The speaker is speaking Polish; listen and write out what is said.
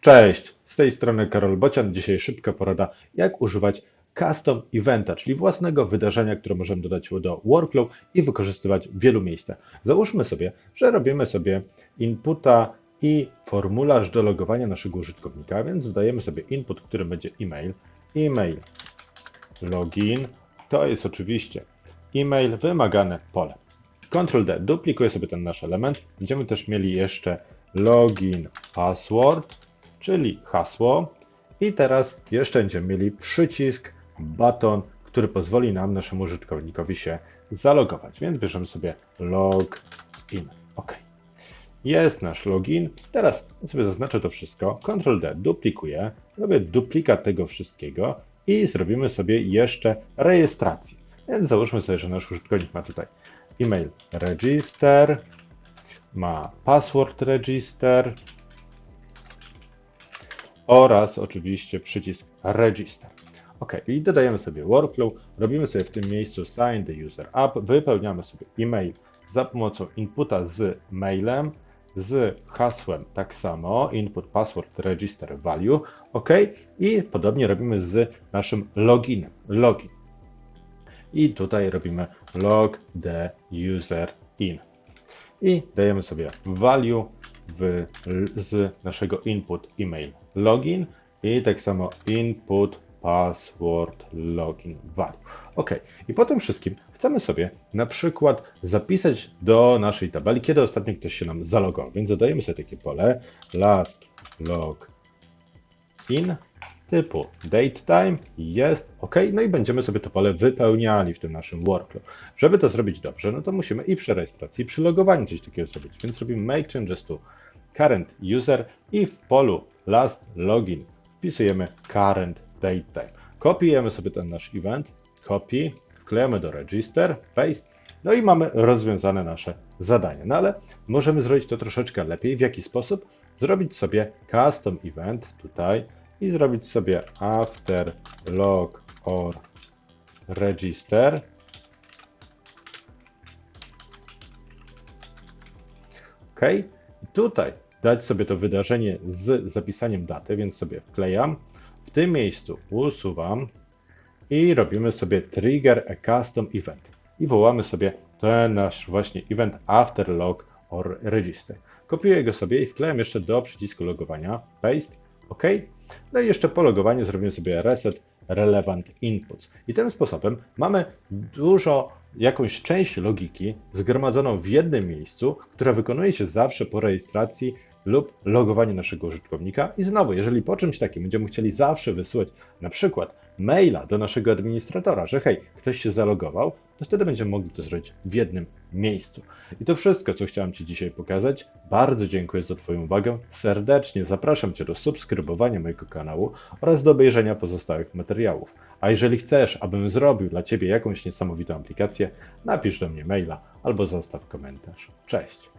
Cześć, z tej strony Karol Bocian. Dzisiaj szybka porada, jak używać custom eventa, czyli własnego wydarzenia, które możemy dodać do workflow i wykorzystywać w wielu miejscach. Załóżmy sobie, że robimy sobie inputa i formularz do logowania naszego użytkownika, więc dodajemy sobie input, który będzie e-mail, e-mail, login, to jest oczywiście e-mail, wymagane pole. Ctrl D, duplikuję sobie ten nasz element. Będziemy też mieli jeszcze login, password, czyli hasło. I teraz jeszcze będziemy mieli przycisk, baton, który pozwoli nam, naszemu użytkownikowi się zalogować. Więc bierzemy sobie login. OK. Jest nasz login. Teraz sobie zaznaczę to wszystko. Ctrl D, duplikuję. Robię duplikat tego wszystkiego i zrobimy sobie jeszcze rejestrację. Więc załóżmy sobie, że nasz użytkownik ma tutaj e-mail register, ma password register oraz oczywiście przycisk register. OK, i dodajemy sobie workflow, robimy sobie w tym miejscu sign the user up, wypełniamy sobie e-mail za pomocą inputa z mailem, z hasłem tak samo, input password register value, OK, i podobnie robimy z naszym loginem, login. I tutaj robimy log the user in. I dajemy sobie value w, z naszego input email login i tak samo input password login value. OK. I po tym wszystkim chcemy sobie na przykład zapisać do naszej tabeli, kiedy ostatnio ktoś się nam zalogował. Więc dodajemy sobie takie pole last log in typu datetime jest OK, no i będziemy sobie to pole wypełniali w tym naszym workflow. Żeby to zrobić dobrze, no to musimy i przy rejestracji, i przy logowaniu coś takiego zrobić. Więc robimy make changes to current user i w polu last login wpisujemy current datetime. Kopiujemy sobie ten nasz event, copy, wklejamy do register, paste, no i mamy rozwiązane nasze zadanie. No ale możemy zrobić to troszeczkę lepiej. W jaki sposób? Zrobić sobie custom event tutaj, i zrobić sobie after log or register. OK. Tutaj dać sobie to wydarzenie z zapisaniem daty, więc sobie wklejam. W tym miejscu usuwam i robimy sobie trigger a custom event. I wołamy sobie ten nasz właśnie event after log or register. Kopiuję go sobie i wklejam jeszcze do przycisku logowania. Paste. OK. No i jeszcze po logowaniu zrobimy sobie reset relevant inputs. I tym sposobem mamy dużo, jakąś część logiki zgromadzoną w jednym miejscu, która wykonuje się zawsze po rejestracji lub logowaniu naszego użytkownika. I znowu, jeżeli po czymś takim będziemy chcieli zawsze wysyłać na przykład maila do naszego administratora, że hej, ktoś się zalogował, to wtedy będziemy mogli to zrobić w jednym miejscu. I to wszystko, co chciałem Ci dzisiaj pokazać. Bardzo dziękuję za Twoją uwagę. Serdecznie zapraszam Cię do subskrybowania mojego kanału oraz do obejrzenia pozostałych materiałów. A jeżeli chcesz, abym zrobił dla Ciebie jakąś niesamowitą aplikację, napisz do mnie maila albo zostaw komentarz. Cześć!